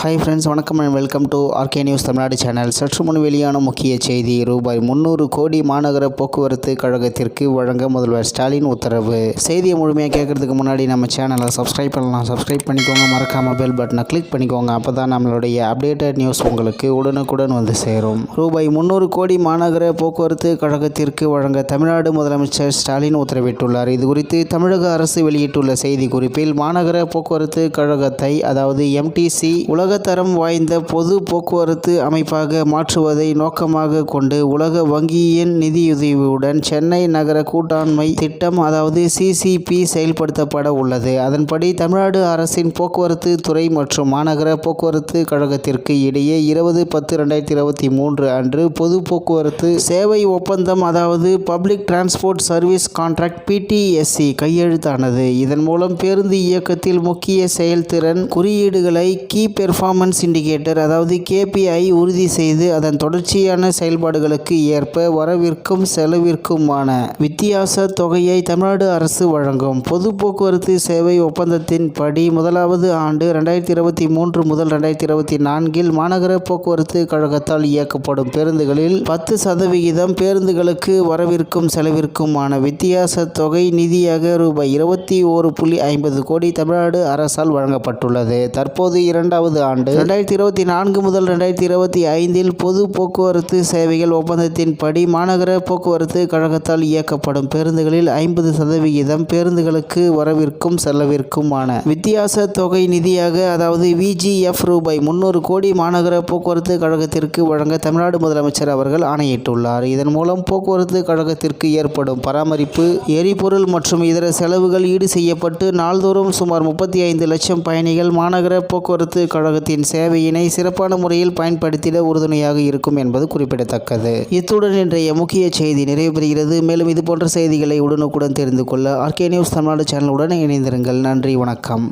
Hi friends வணக்கம் and welcome to RK news Tamil Nadu channel சற்று முன் வெளியான முக்கிய செய்தி ரூபாய் முந்நூறு கோடி மாநகர போக்குவரத்து கழகத்திற்கு வழங்க முதல்வர் ஸ்டாலின் உத்தரவு. செய்தியை முழுமையாக கேட்கறதுக்கு முன்னாடி நம்ம சேனலை சப்ஸ்கிரைப் பண்ணலாம். சப்ஸ்கிரைப் பண்ணிக்கோங்க மறக்காமல் பெல் பட்டனை கிளிக் பண்ணிக்கோங்க. அப்போ தான் நம்மளுடைய அப்டேட்டட் நியூஸ் உங்களுக்கு உடனுக்குடன் வந்து சேரும். ரூபாய் முந்நூறு கோடி மாநகர போக்குவரத்து கழகத்திற்கு வழங்க தமிழ்நாடு முதலமைச்சர் ஸ்டாலின் உத்தரவிட்டுள்ளார். இது குறித்து தமிழக அரசு வெளியிட்டுள்ள செய்தி குறிப்பில் மாநகர போக்குவரத்து கழகத்தை அதாவது எம்டிசி உலக தரம் வாய்ந்த பொது போக்குவரத்து அமைப்பாக மாற்றுவதை நோக்கமாக கொண்டு உலக வங்கியின் நிதியுதவியுடன் சென்னை நகர கூட்டாண்மை திட்டம் அதாவது சிசிபி செயல்படுத்தப்பட உள்ளது. அதன்படி தமிழ்நாடு அரசின் போக்குவரத்து துறை மற்றும் மாநகர போக்குவரத்து கழகத்திற்கு இடையே இருபது பத்து ரெண்டாயிரத்தி இருபத்தி மூன்று அன்று பொது போக்குவரத்து சேவை ஒப்பந்தம் அதாவது public transport service contract PTSC கையெழுத்தானது. இதன் மூலம் பேருந்து இயக்கத்தில் முக்கிய செயல்திறன் குறியீடுகளை கீ பர்ஃபார்மன்ஸ் இண்டிகேட்டர் அதாவது கேபிஐ உறுதி செய்து அதன் தொடர்ச்சியான செயல்பாடுகளுக்கு ஏற்ப வரவிற்கும் செலவிற்குமான வித்தியாச தொகையை தமிழ்நாடு அரசு வழங்கும். பொது போக்குவரத்து சேவை ஒப்பந்தத்தின் படி முதலாவது ஆண்டு ரெண்டாயிரத்தி இருபத்தி மூன்று முதல் ரெண்டாயிரத்தி இருபத்தி நான்கில் மாநகர போக்குவரத்து கழகத்தால் இயக்கப்படும் பேருந்துகளில் பத்து சதவிகிதம் பேருந்துகளுக்கு வரவிற்கும் செலவிற்குமான வித்தியாச தொகை நிதியாக ரூபாய் இருபத்தி ஓரு புள்ளி ஐம்பது கோடி தமிழ்நாடு அரசால் வழங்கப்பட்டுள்ளது. தற்போது இரண்டாவது ஆண்டு ரெண்டாயிரத்தி இருபத்தி நான்கு முதல் ரெண்டாயிரத்தி இருபத்தி ஐந்தில் பொது போக்குவரத்து சேவைகள் ஒப்பந்தத்தின்படி மாநகர போக்குவரத்து கழகத்தால் இயக்கப்படும் பேருந்துகளில் ஐம்பது சதவிகிதம் பேருந்துகளுக்கு வரவிற்கும் செலவிற்குமான வித்தியாச தொகை நிதியாக அதாவது விஜிஎஃப் ரூபாய் முன்னூறு கோடி மாநகர போக்குவரத்து கழகத்திற்கு வழங்க தமிழ்நாடு முதலமைச்சர் அவர்கள் ஆணையிட்டுள்ளார். இதன் மூலம் போக்குவரத்து கழகத்திற்கு ஏற்படும் பராமரிப்பு எரிபொருள் மற்றும் இதர செலவுகள் ஈடு செய்யப்பட்டு நாள்தோறும் சுமார் முப்பத்தி ஐந்து லட்சம் பயணிகள் மாநகர போக்குவரத்து நிறுவனத்தின் சேவையினை சிறப்பான முறையில் பயன்படுத்திட உறுதுணையாக இருக்கும் என்பது குறிப்பிடத்தக்கது. இத்துடன் இன்றைய முக்கிய செய்தி நிறைவு பெறுகிறது மேலும் இது போன்ற செய்திகளை உடனுக்குடன் தெரிந்து கொள்ள ஆர்கே நியூஸ் தமிழ்நாடு சேனலுடன் இணைந்திருங்கள். நன்றி வணக்கம்.